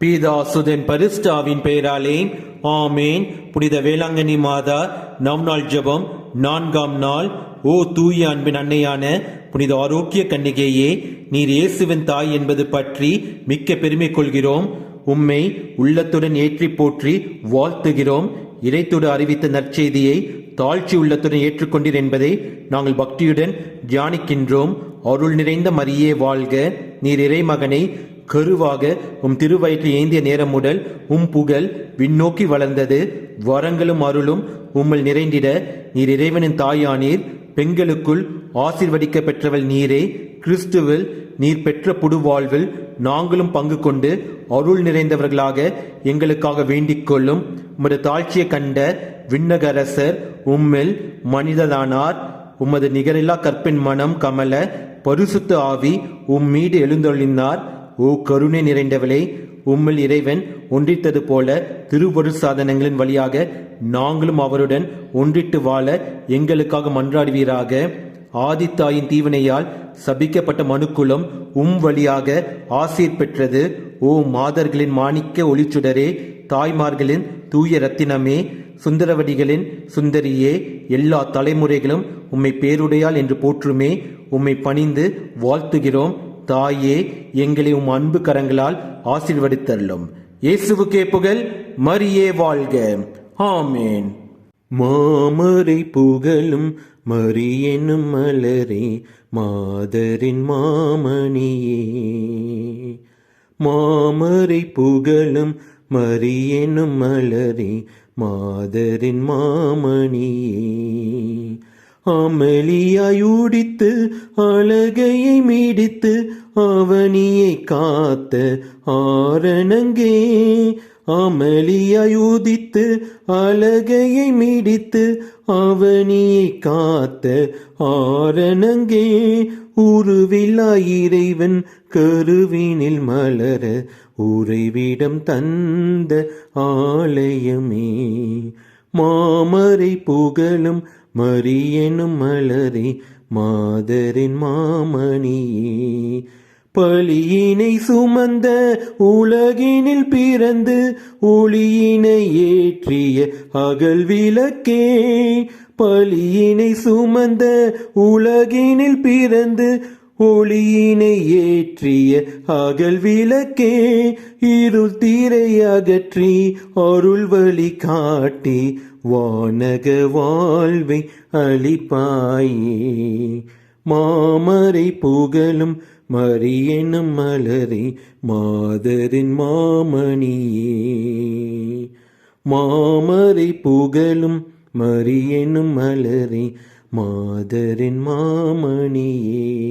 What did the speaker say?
பீதாசுதன் பரிஸ்டாவின் பெயராலே ஆமேன். புனித வேளாங்கண்ணி மாதா நவ் நாள் ஜெபம் நான்காம் நாள். ஓ தூய அன்பின் அன்னையான புனித ஆரோக்கிய கன்னிகையே நீர் இயேசுவின் தாய் என்பது பற்றி மிக்க பெருமை கொள்கிறோம். உம்மை உள்ளத்துடன் ஏற்றி போற்றி வாழ்த்துகிறோம். இறைத்தோடு அறிவித்த நற்செய்தியை தாழ்ச்சி உள்ளத்துடன் ஏற்றுக்கொண்டீர் என்பதை நாங்கள் பக்தியுடன் தியானிக்கின்றோம். அருள் நிறைந்த மரியே வாழ்க. நீர் இறைமகனை கருவாக உம் திருவயிற்று ஏந்திய நேரம் முதல் உம் புகழ் விண்ணோக்கி வளர்ந்தது. வரங்களும் அருளும் உம்மில் நிறைந்திட. நீர் இறைவனின் தாயானீர் பெண்களுக்குள் ஆசீர்வதிக்க பெற்றவள் நீரே. கிறிஸ்துவில் நீர் பெற்ற புதுவாழ்வில் நாங்களும் பங்கு கொண்டு அருள் நிறைந்தவர்களாக எங்களுக்காக வேண்டிக் கொள்ளும். உமது தாழ்ச்சியை கண்ட விண்ணகரசர் உம்மில் மனிதனானார். உமது நிகரில்லா கற்பின் மனம் கமல பரிசுத்த ஆவி உம் மீது எழுந்தொழினார் ஓ கருணை நிறைந்தவளே உம்மில் இறைவன் ஒன்றித்தது போல திருவொரு சாதனங்களின் வழியாக நாங்களும் அவருடன் ஒன்றிட்டு வாழ எங்களுக்காக மன்றாடுவீராக. ஆதித்தாயின் தீவினையால் சபிக்கப்பட்ட மனுக்குலம் உம் வழியாக ஆசீர் பெற்றது. ஓ மாதர்களின் மாணிக்க ஒளிச்சுடரே தாய்மார்களின் தூய ரத்தினமே சுந்தரவடிகளின் சுந்தரியே எல்லா தலைமுறைகளும் உம்மை பேருடையாள் என்று போற்றுமே உம்மை பணிந்து வாழ்த்துகிறோம். தாயே எங்களை உம் அன்பு கரங்களால் ஆசீர்வதித்தள்ளும் இயேசுவுக்கே புகழ் மரியே வாழ்க. ஆமேன். மாமரை புகழும் மரியனும் மலரே மாதரின் மாமணியே. மாமரை புகழும் மரியனும் மலரே மாதரின் மாமணியே. அமளியாயுடித்து அழகையை மீடித்து அவனியை காத்த ஆரணங்கே. அமளியாயுதித்து அழகையை மீடித்து அவனியை காத்த ஆரணங்கே. உருவில்லா இறைவன் கருவினில் மலர உறைவிடம் தந்த ஆலயமே. மாமரை புகழும் மரியனும் மலரே மாதரின் மாமணியே பழியினை சுமந்த உலகினில் பிறந்து ஒளியினை ஏற்றிய அகல் விளக்கே. பழியினை சுமந்த உலகினில் பிறந்து ஒளியினை ஏற்றிய அகல் விளக்கே இருள் தீரை அகற்றி அருள் வழி காட்டி வானக வாழ்வை அளிப்பாயே. மாமரை புகழும் மரியனும் மலரே மாதரின் மாமணியே. மாமரை புகழும் மரியனும் மலரே மாதரின் மாமணியே.